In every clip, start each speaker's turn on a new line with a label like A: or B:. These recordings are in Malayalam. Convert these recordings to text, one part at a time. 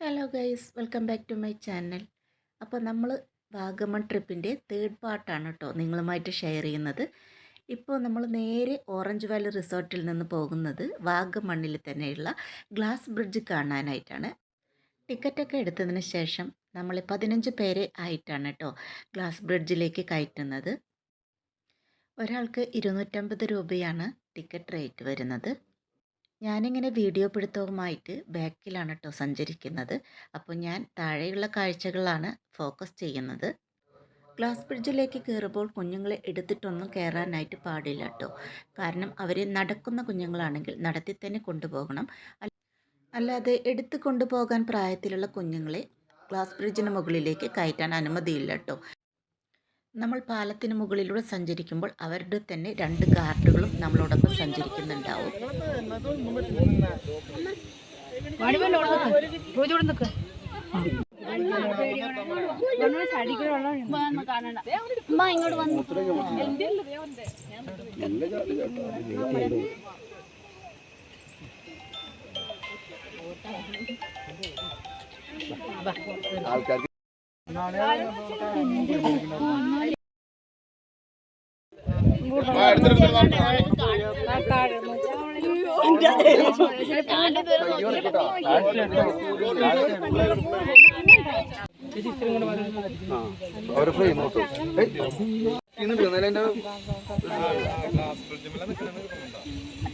A: Hello guys welcome back to my channel അപ്പോൾ നമ്മൾ വാഗമൺ ട്രിപ്പിന്റെ തേർഡ് പാർട്ടാണ് കേട്ടോ നിങ്ങളുമായിട്ട് ഷെയർ ചെയ്യുന്നത്. ഇപ്പോൾ നമ്മൾ നേരെ ഓറഞ്ച് വാലി റിസോർട്ടിൽ നിന്ന് പോകുന്നത് വാഗമണ്ണിൽ തന്നെയുള്ള ഗ്ലാസ് ബ്രിഡ്ജ് കാണാനായിട്ടാണ്. ടിക്കറ്റൊക്കെ എടുത്തതിന് ശേഷം നമ്മൾ പതിനഞ്ച് പേരെ ആയിട്ടാണ് കേട്ടോ ഗ്ലാസ് ബ്രിഡ്ജിലേക്ക് കയറ്റുന്നത്. ഒരാൾക്ക് ഇരുന്നൂറ്റമ്പത് രൂപയാണ് ടിക്കറ്റ് റേറ്റ് വരുന്നത്. ഞാനിങ്ങനെ വീഡിയോ പിടുത്തവുമായിട്ട് ബാക്കിലാണ് കേട്ടോ സഞ്ചരിക്കുന്നത്. അപ്പോൾ ഞാൻ താഴെയുള്ള കാഴ്ചകളാണ് ഫോക്കസ് ചെയ്യുന്നത്. ഗ്ലാസ് ബ്രിഡ്ജിലേക്ക് കയറുമ്പോൾ കുഞ്ഞുങ്ങളെ എടുത്തിട്ടൊന്നും കയറാനായിട്ട് പാടില്ല കേട്ടോ കാരണം അവർ നടക്കുന്ന കുഞ്ഞുങ്ങളാണെങ്കിൽ നടത്തി തന്നെ കൊണ്ടുപോകണം അല്ലാതെ എടുത്തു കൊണ്ടുപോകാൻ പ്രായത്തിലുള്ള കുഞ്ഞുങ്ങളെ ഗ്ലാസ് ബ്രിഡ്ജിന് മുകളിലേക്ക് കയറ്റാൻ അനുമതിയില്ല കേട്ടോ നമ്മൾ പാലത്തിന് മുകളിലൂടെ സഞ്ചരിക്കുമ്പോൾ അവരുടെ തന്നെ രണ്ട് ഗാർഡുകളും നമ്മളോടൊപ്പം സഞ്ചരിക്കുന്നുണ്ടാവും.
B: വന്നു
C: ആൾക്കാർക്ക് അവർ ഫ്രീ നോട്ടു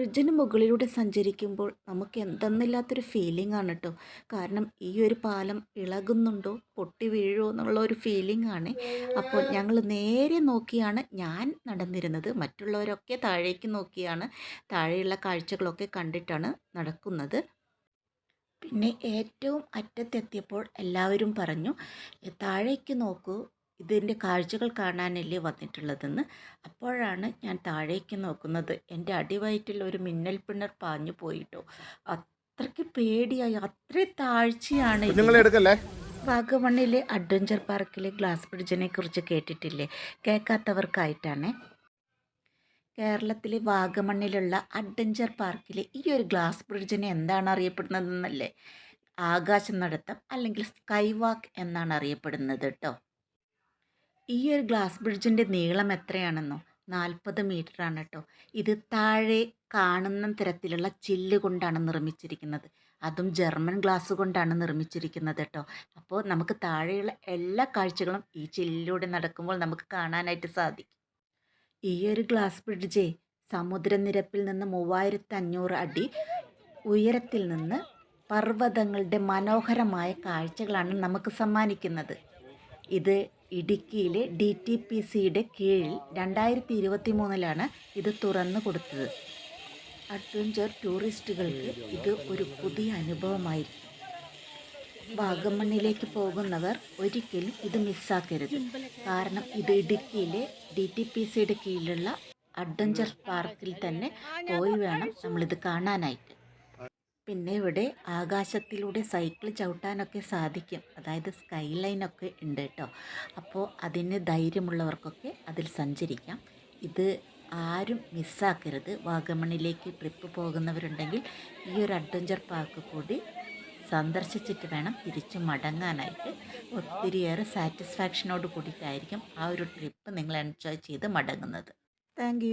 A: ബ്രിഡ്ജിന് മുകളിലൂടെ സഞ്ചരിക്കുമ്പോൾ നമുക്ക് എന്തെന്നില്ലാത്തൊരു ഫീലിംഗ് ആണ് കേട്ടോ കാരണം ഈ ഒരു പാലം ഇളകുന്നുണ്ടോ പൊട്ടി വീഴുമോ എന്നുള്ള ഒരു ഫീലിംഗ് ആണ്. അപ്പോൾ ഞങ്ങൾ നേരെ നോക്കിയാണ് ഞാൻ നടന്നിരുന്നത്. മറ്റുള്ളവരൊക്കെ താഴേക്ക് നോക്കിയാണ്. താഴെയുള്ള കാഴ്ചകളൊക്കെ കണ്ടിട്ടാണ് നടക്കുന്നത്. പിന്നെ ഏറ്റവും അറ്റത്തെത്തിയപ്പോൾ എല്ലാവരും പറഞ്ഞു താഴേക്ക് നോക്കൂ ഇതിന്റെ കാഴ്ചകൾ കാണാനല്ലേ വന്നിട്ടുള്ളതെന്ന് അപ്പോഴാണ് ഞാൻ താഴേക്ക് നോക്കുന്നത്. എന്റെ അടിവയറ്റിൽ ഒരു മിന്നൽ പിണർ പാഞ്ഞു പോയിട്ടോ. അത്രയ്ക്ക് പേടിയായി. അത്രയും താഴ്ചയാണ് വാഗമണ്ണിലെ അഡ്വഞ്ചർ പാർക്കിലെ ഗ്ലാസ് ബ്രിഡ്ജിനെ കുറിച്ച് കേട്ടിട്ടില്ലേ? കേൾക്കാത്തവർക്കായിട്ടാണ്. കേരളത്തിലെ വാഗമണ്ണിലുള്ള അഡ്വഞ്ചർ പാർക്കിലെ ഈ ഒരു ഗ്ലാസ് ബ്രിഡ്ജിനെ എന്താണ് അറിയപ്പെടുന്നതെന്നല്ലേ? ആകാശ നടത്തം അല്ലെങ്കിൽ സ്കൈ വാക്ക് എന്നാണ് അറിയപ്പെടുന്നത് കേട്ടോ. ഈ ഒരു ഗ്ലാസ് ബ്രിഡ്ജിന്റെ നീളം എത്രയാണെന്നോ? നാൽപ്പത് ആണ് കേട്ടോ ഇത് താഴെ കാണുന്ന തരത്തിലുള്ള ചില്ല് കൊണ്ടാണ് നിർമ്മിച്ചിരിക്കുന്നത്. അതും ജർമ്മൻ ഗ്ലാസ് കൊണ്ടാണ് നിർമ്മിച്ചിരിക്കുന്നത് കേട്ടോ അപ്പോൾ നമുക്ക് താഴെയുള്ള എല്ലാ കാഴ്ചകളും ഈ ചില്ലിലൂടെ നടക്കുമ്പോൾ നമുക്ക് കാണാനായിട്ട് സാധിക്കും. ഈ ഒരു ഗ്ലാസ് ബ്രിഡ്ജ് സമുദ്രനിരപ്പിൽ നിന്ന് മൂവായിരത്തി അഞ്ഞൂറ് അടി ഉയരത്തിൽ നിന്ന് പർവതങ്ങളുടെ മനോഹരമായ കാഴ്ചകളാണ് നമുക്ക് സമ്മാനിക്കുന്നത്. ഇത് ഇടുക്കിയിലെ ഡി ടി പി സിയുടെ കീഴിൽ രണ്ടായിരത്തി ഇരുപത്തി മൂന്നിലാണ് ഇത് തുറന്നു കൊടുത്തത്. അഡ്വഞ്ചർ ടൂറിസ്റ്റുകൾക്ക് ഇത് ഒരു പുതിയ അനുഭവമായിരിക്കും. വാഗമണ്ണിലേക്ക് പോകുന്നവർ ഒരിക്കലും ഇത് മിസ്സാക്കരുത്. കാരണം ഇത് ഇടുക്കിയിലെ ഡി ടി പി സിയുടെ കീഴിലുള്ള അഡ്വഞ്ചർ പാർക്കിൽ തന്നെ പോയി വേണം നമ്മളിത് കാണാനായിട്ട്. പിന്നെ ഇവിടെ ആകാശത്തിലൂടെ സൈക്കിൾ ചവിട്ടാനൊക്കെ സാധിക്കും. അതായത് സ്കൈ ലൈനൊക്കെ ഉണ്ട് കേട്ടോ അപ്പോൾ അതിന് ധൈര്യമുള്ളവർക്കൊക്കെ അതിൽ സഞ്ചരിക്കാം. ഇത് ആരും മിസ്സാക്കരുത് വാഗമണിലേക്ക് ട്രിപ്പ് പോകുന്നവരുണ്ടെങ്കിൽ ഈ ഒരു അഡ്വഞ്ചർ പാർക്ക് കൂടി സന്ദർശിച്ചിട്ട് വേണം തിരിച്ചു മടങ്ങാനായിട്ട്. ഒത്തിരിയേറെ സാറ്റിസ്ഫാക്ഷനോട് കൂടിയിട്ടായിരിക്കും ആ ഒരു ട്രിപ്പ് നിങ്ങൾ എൻജോയ് ചെയ്ത് മടങ്ങുന്നത്. താങ്ക്